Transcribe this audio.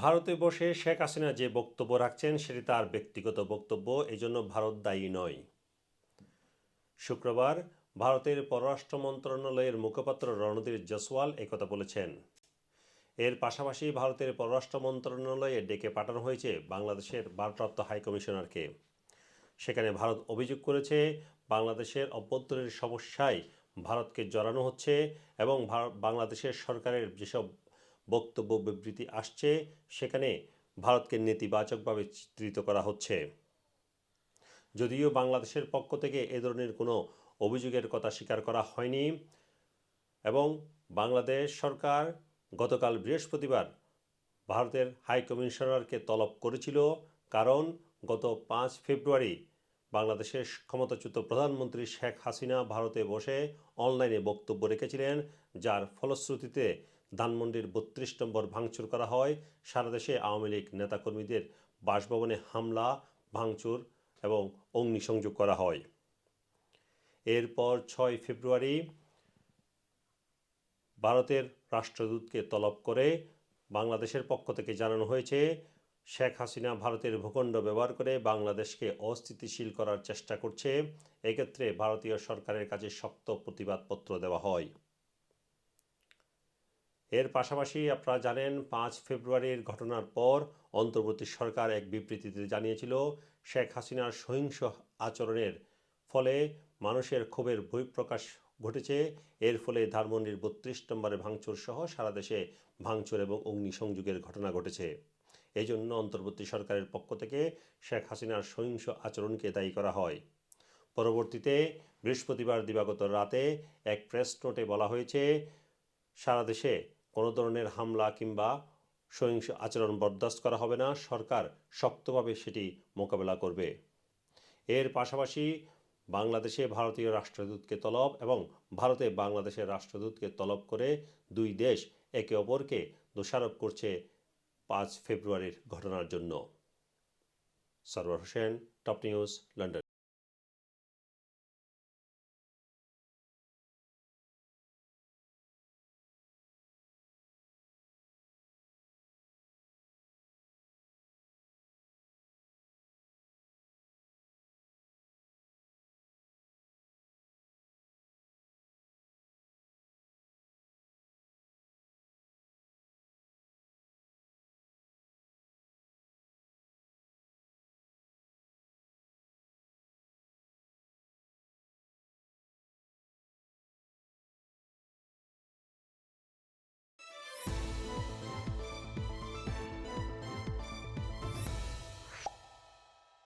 ভারতে বসে শেখ হাসিনা যে বক্তব্য রাখছেন, সেটি তার ব্যক্তিগত বক্তব্য, এজন্য ভারত দায়ী নয়। শুক্রবার ভারতের পররাষ্ট্র মন্ত্রণালয়ের মুখপাত্র রণধীর জসওয়াল একথা বলেছেন। এর পাশাপাশি ভারতের পররাষ্ট্র মন্ত্রণালয়ে ডেকে পাঠানো হয়েছে বাংলাদেশের ভারপ্রাপ্ত হাইকমিশনারকে। সেখানে ভারত অভিযোগ করেছে, বাংলাদেশের অভ্যন্তরীণ সমস্যায় ভারতকে জড়ানো হচ্ছে এবং বাংলাদেশের সরকারের যেসব বক্তব্য বিবৃতি আসছে। সেখানে ভারতকে নেতিবাচকভাবে চিত্রিত করা হচ্ছে। যদিও বাংলাদেশের পক্ষ থেকে এ ধরনের কোনো অভিযোগের কথা স্বীকার করা হয়নি এবং বাংলাদেশ সরকার গতকাল বৃহস্পতিবার ভারতের হাই কমিশনারকে তলব করেছিল, কারণ গত পাঁচ ফেব্রুয়ারি বাংলাদেশের ক্ষমতাচ্যুত প্রধানমন্ত্রী শেখ হাসিনা ভারতে বসে অনলাইনে বক্তব্য রেখেছিলেন, যার ফলশ্রুতিতে ধানমন্ডির বত্রিশ নম্বর ভাঙচুর করা হয়। সারা দেশে আওয়ামী লীগ নেতাকর্মীদের বাসভবনে হামলা, ভাঙচুর এবং অগ্নিসংযোগ করা হয়। এরপর ছয় ফেব্রুয়ারি ভারতের রাষ্ট্রদূতকে তলব করে বাংলাদেশের পক্ষ থেকে জানানো হয়েছে, শেখ হাসিনা ভারতের ভূখণ্ড ব্যবহার করে বাংলাদেশকে অস্থিতিশীল করার চেষ্টা করছে। এক্ষেত্রে ভারতীয় সরকারের কাছে শক্ত প্রতিবাদপত্র দেওয়া হয়। এর পাশাপাশি আপনারা জানেন, পাঁচ ফেব্রুয়ারির ঘটনার পর অন্তর্বর্তী সরকার এক বিবৃতিতে জানিয়েছিল, শেখ হাসিনার সহিংস আচরণের ফলে মানুষের ক্ষোভের বহিঃপ্রকাশ ঘটেছে। এর ফলে ধানমন্ডির বত্রিশ নম্বরে ভাঙচুর সহ সারা দেশে ভাঙচুর এবং অগ্নিসংযোগের ঘটনা ঘটেছে। এই জন্য অন্তর্বর্তী সরকারের পক্ষ থেকে শেখ হাসিনার সহিংস আচরণকে দায়ী করা হয়। পরবর্তীতে বৃহস্পতিবার দিবাগত রাতে এক প্রেস নোটে বলা হয়েছে, সারা দেশে কোনো ধরনের হামলা কিংবা সহিংস আচরণ বরদাস্ত করা হবে না। সরকার শক্তভাবে সেটি মোকাবেলা করবে। এর পাশাপাশি বাংলাদেশে ভারতীয় রাষ্ট্রদূতকে তলব এবং ভারতে বাংলাদেশের রাষ্ট্রদূতকে তলব করে দুই দেশ একে অপরকে দোষারোপ করছে পাঁচ ফেব্রুয়ারির ঘটনার জন্য। Sarwar Hossain, top news, London.